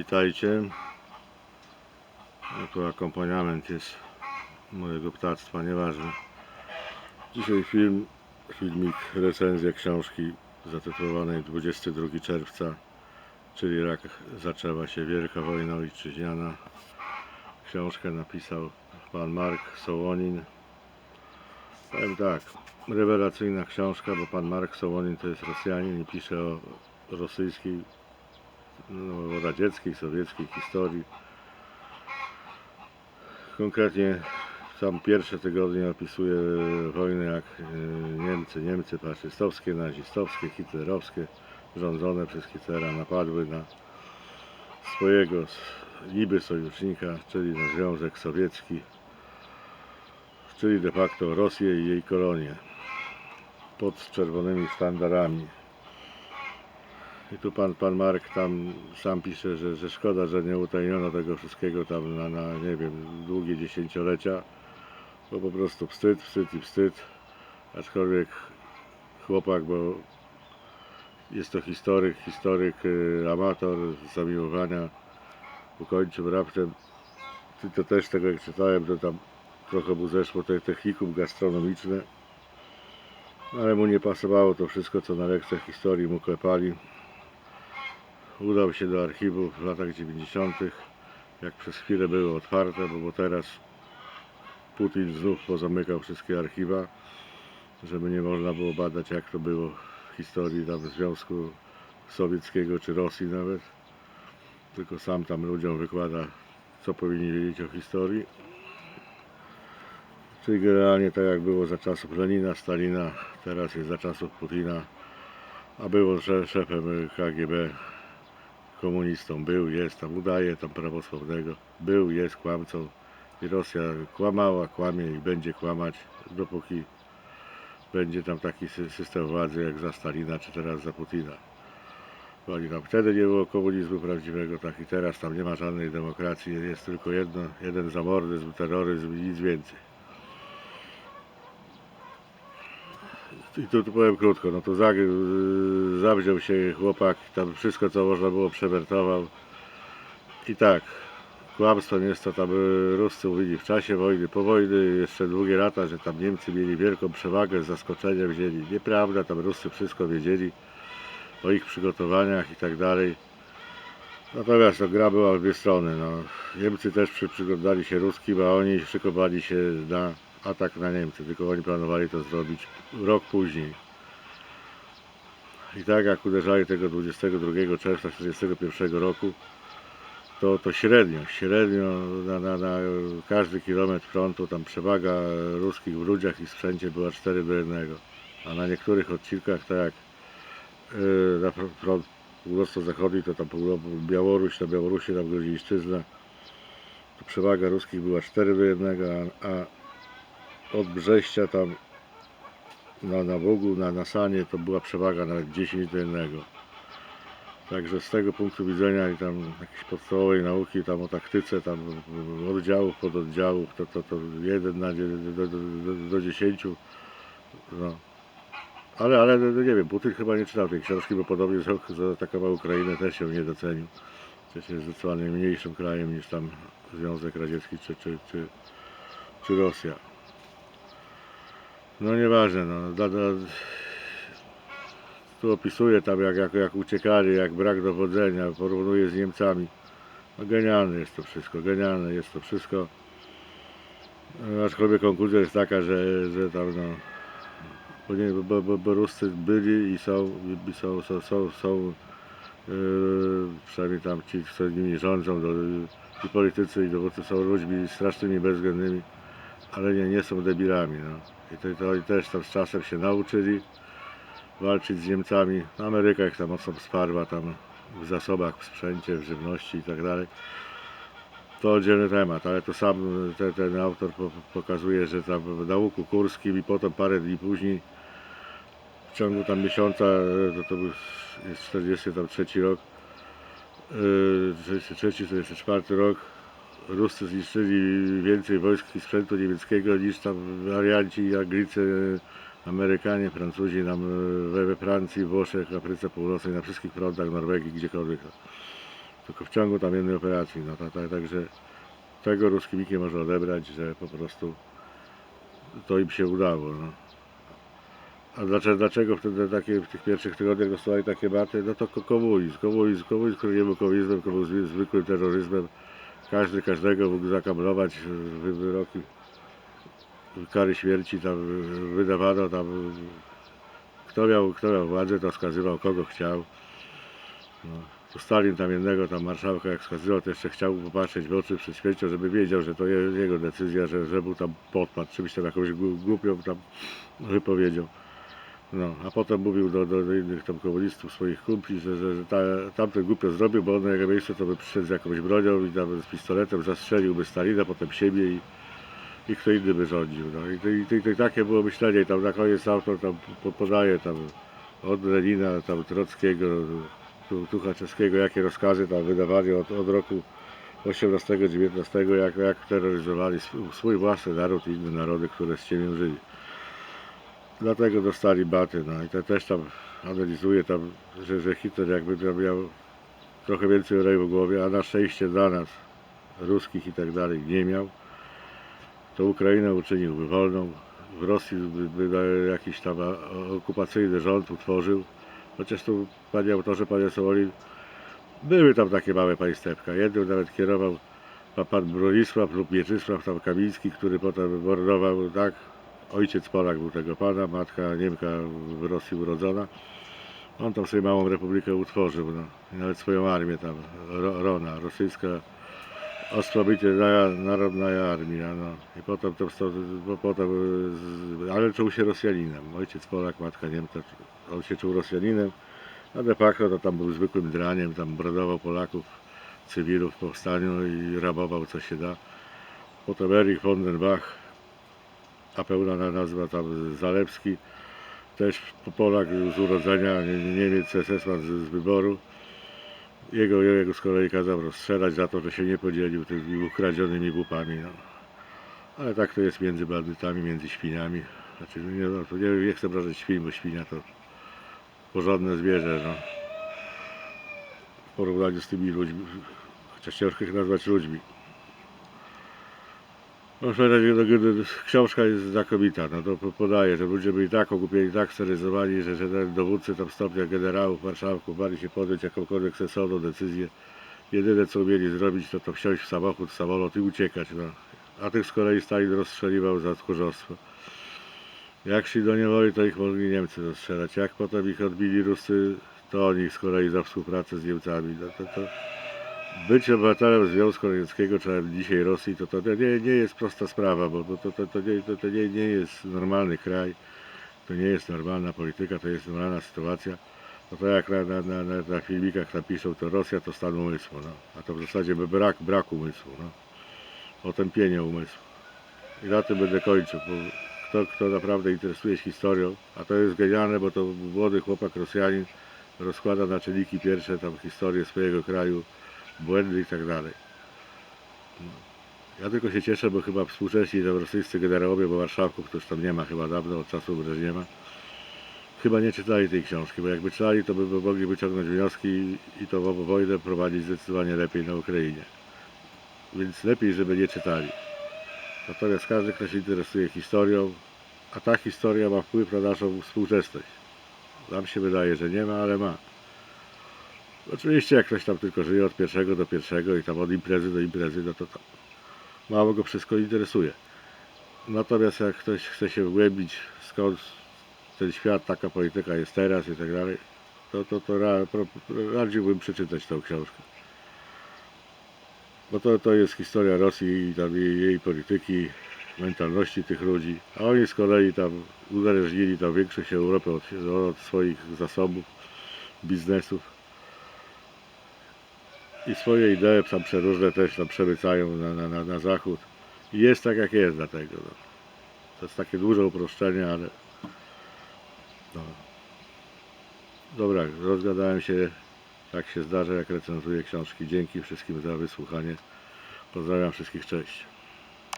Witajcie. No tu akompaniament jest mojego ptactwa, nieważne. Dzisiaj film, filmik, recenzja książki zatytułowanej 22 czerwca, czyli jak zaczęła się Wielka Wojna Ojczyźniana. Książkę napisał pan Mark Sołonin. Powiem tak, rewelacyjna książka, bo pan Mark Sołonin to jest Rosjanin i pisze o rosyjskiej no, radzieckiej, sowieckiej historii. Konkretnie sam pierwsze tygodnie opisuje wojny jak e, Niemcy, Niemcy faszystowskie, nazistowskie, hitlerowskie, rządzone przez Hitlera napadły na swojego niby sojusznika, czyli na Związek Sowiecki, czyli de facto Rosję i jej kolonie pod czerwonymi sztandarami. I tu pan, pan Mark tam sam pisze, że, że szkoda, że nie utajniono tego wszystkiego tam na, na nie wiem, długie dziesięciolecia, bo po prostu wstyd, wstyd i wstyd. Aczkolwiek chłopak, bo jest to historyk, historyk, y, amator zamiłowania, ukończył raptem. To też tego jak czytałem, to tam trochę mu zeszło te technikum gastronomiczne. Ale mu nie pasowało to wszystko, co na lekcjach historii mu klepali udał się do archiwów w latach 90., jak przez chwilę były otwarte, bo, bo teraz Putin znów pozamykał wszystkie archiwa, żeby nie można było badać, jak to było w historii tam Związku Sowieckiego czy Rosji nawet. Tylko sam tam ludziom wykłada, co powinni wiedzieć o historii. Czyli generalnie tak jak było za czasów Lenina, Stalina, teraz jest za czasów Putina, a było sze- szefem KGB komunistą był, jest, tam udaje tam prawosławnego, był, jest kłamcą i Rosja kłamała, kłamie i będzie kłamać, dopóki będzie tam taki sy- system władzy jak za Stalina, czy teraz za Putina. Bo Oni tam wtedy nie było komunizmu prawdziwego, tak i teraz tam nie ma żadnej demokracji, jest tylko jedno, jeden zamordyzm, terroryzm i nic więcej. I tu, tu powiem krótko, no to zag, zawziął się chłopak, tam wszystko co można było przewertował. I tak, kłamstwem jest to tam Ruscy mówili w czasie wojny, po wojny, jeszcze długie lata, że tam Niemcy mieli wielką przewagę, z zaskoczeniem wzięli. Nieprawda, tam Ruscy wszystko wiedzieli o ich przygotowaniach i tak dalej. Natomiast to gra była w dwie strony. No. Niemcy też przy, przyglądali się Ruskim, a oni szykowali się na atak na Niemcy, tylko oni planowali to zrobić rok później. I tak jak uderzali tego 22 czerwca 1941 roku, to, to średnio, średnio na, na, na każdy kilometr frontu tam przewaga ruskich w ludziach i sprzęcie była 4 do 1. A na niektórych odcinkach, tak jak yy, na fr- front północno-zachodni, to tam Białoruś, na Białorusi, tam Gruzińszczyzna, to przewaga ruskich była 4 do 1, a, a od Brześcia tam na, na Bogu, na Nasanie to była przewaga nawet 10 do 1. Także z tego punktu widzenia i tam jakiejś podstawowej nauki tam o taktyce tam oddziałów, pododdziałów, to, to, to 1 na do, do, do, do 10. No. Ale, ale no nie wiem, Putin chyba nie czytał tej książki, bo podobnie za- zaatakował Ukrainę, też się nie docenił. Przecież jest zdecydowanie mniejszym krajem niż tam Związek Radziecki czy, czy, czy, czy Rosja. No nieważne, no. Da, da, tu opisuje tam jak, jak, jak uciekali, jak brak dowodzenia, porównuje z Niemcami. No genialne jest to wszystko, genialne jest to wszystko. Aczkolwiek konkluzja jest taka, że, że tam no, bo, bo, bo, Ruscy byli i są, i są, są, są, są yy, przynajmniej tam ci, co nimi rządzą, do, i politycy, i dowódcy są ludźmi strasznymi, bezwzględnymi, ale nie, nie są debilami. No. I to, to oni też tam z czasem się nauczyli walczyć z Niemcami. Ameryka ich tam mocno wsparła tam w zasobach, w sprzęcie, w żywności i tak dalej. To oddzielny temat, ale to sam te, ten autor po, pokazuje, że tam w nauku kurskim i potem parę dni później w ciągu tam miesiąca, to, to był jest 43 rok, yy, 43, 44 rok, Ruscy zniszczyli więcej wojsk i sprzętu niemieckiego niż tam Arianci, Anglicy, Amerykanie, Francuzi nam we, Francji, Włoszech, Afryce Północnej, na wszystkich frontach, Norwegii, gdziekolwiek. tylko w ciągu tam jednej operacji. No, ta, ta, także tego Ruskimik nie może odebrać, że po prostu to im się udało. No. A dlaczego, dlaczego wtedy takie, w tych pierwszych tygodniach dostawali takie baty? No to ko- komunizm, komunizm, komunizm, który nie był komunizmem, tylko był zwy- zwykłym terroryzmem. Każdy każdego mógł zakamlować, wy- wyroki, kary śmierci tam wydawano, tam kto miał, kto miał władzę, to wskazywał kogo chciał. No. Stalin tam jednego tam marszałka jak wskazywał, to jeszcze chciał popatrzeć w oczy przed śmiercią, żeby wiedział, że to je- jego decyzja, że, że był tam podpadł, czymś tam jakąś gł- głupią tam wypowiedzią. No, a potem mówił do, do, do innych tam komunistów, swoich kumpli, że, że, że ta, tamten głupio zrobił, bo on na jego miejsce to by przyszedł z jakąś bronią i tam z pistoletem zastrzeliłby Stalina, potem siebie i, i kto inny by rządził. No. I, i, i takie było myślenie. I tam na koniec autor tam po- podaje tam od Lenina, tam Trockiego, tu- Tuchaczewskiego, jakie rozkazy tam wydawali od, od roku 18-19, jak, jak terroryzowali swój, własny naród i inne narody, które z ciemią żyli. Dlatego dostali baty, no i to też tam analizuje tam, że, że Hitler jakby miał trochę więcej olej w głowie, a na szczęście dla nas, ruskich i tak dalej, nie miał, to Ukrainę uczyniłby wolną, w Rosji by, by jakiś tam okupacyjny rząd utworzył, chociaż tu panie autorze, panie Sołolin, były tam takie małe państewka, jednym nawet kierował pa- pan Bronisław lub Mieczysław tam Kamiński, który potem mordował, tak, ojciec Polak był tego pana, matka Niemka w Rosji urodzona. On tam sobie małą republikę utworzył, no. I nawet swoją armię tam, Ro, Rona, rosyjska Ostrobycie Narodna Armia, no. I potem, to, bo potem, ale czuł się Rosjaninem. Ojciec Polak, matka Niemka, on się czuł Rosjaninem, a de facto to tam był zwykłym draniem, tam brodował Polaków, cywilów w powstaniu i rabował co się da. Potem Erich von den Bach, a pełna na- nazwa tam Zalewski, też Polak z urodzenia, Nie- Niemiec, esesman z, z wyboru. Jego, jego z kolei kazał rozstrzelać za to, że się nie podzielił tymi ukradzionymi łupami. No. Ale tak to jest między bandytami, między świniami. Znaczy, nie, no, nie, nie chcę obrażać świn, bo świnia to porządne zwierzę. No. W porównaniu z tymi ludźmi, chociaż ciężko ich nazwać ludźmi. No, książka jest znakomita, no to po- podaje, że ludzie byli tak ogłupieni, tak steryzowani, że, że dowódcy tam stopnia generałów, marszałków bali się podjąć jakąkolwiek sensowną decyzję. Jedyne co umieli zrobić to to wsiąść w samochód, w samolot i uciekać. No. A tych z kolei Stalin rozstrzeliwał za tchórzostwo. Jak szli do niewoli, to ich mogli Niemcy rozstrzelać. Jak potem ich odbili Rusy, to oni z kolei za współpracę z Niemcami. No to, to bycie obywatelem Związku Radzieckiego, czy dzisiaj Rosji, to, to nie, nie jest prosta sprawa, bo bo to, to, to, nie, to, to nie, nie jest normalny kraj, to nie jest normalna polityka, to jest normalna sytuacja. No to jak na, na, na, na, filmikach napiszą, to Rosja to stan umysłu, no. a to w zasadzie brak, brak umysłu, no. otępienie umysłu. I na tym będę kończył, bo kto, kto naprawdę interesuje się historią, a to jest genialne, bo to młody chłopak Rosjanin rozkłada na czynniki pierwsze tam historię swojego kraju, błędy i tak dalej. Ja tylko się cieszę, bo chyba współcześni rosyjscy generałowie, bo marszałków to już tam nie ma chyba dawno, od czasu Breżniewa, chyba nie czytali tej książki, bo jakby czytali, to by mogli wyciągnąć wnioski i- to wo- wojnę prowadzić zdecydowanie lepiej na Ukrainie. Więc lepiej, żeby nie czytali. Natomiast każdy, kto się interesuje historią, a ta historia ma wpływ na naszą współczesność. Nam się wydaje, że nie ma, ale ma. Oczywiście jak ktoś tam tylko żyje od pierwszego do pierwszego i tam od imprezy do imprezy, no to, to mało go wszystko interesuje. Natomiast jak ktoś chce się wgłębić skąd ten świat, taka polityka jest teraz i tak dalej, to, to, to ra, pro, przeczytać tą książkę. Bo to, to jest historia Rosji i tam jej, jej polityki, mentalności tych ludzi. A oni z kolei tam uzależnili tam większość Europy od, od swoich zasobów, biznesów. I swoje idee tam przeróżne też tam przemycają na, na, na, na zachód. I jest tak jak jest dlatego. No. To jest takie duże uproszczenie, ale no. Dobra, rozgadałem się, tak się zdarza, jak recenzuję książki. Dzięki wszystkim za wysłuchanie. Pozdrawiam wszystkich, cześć.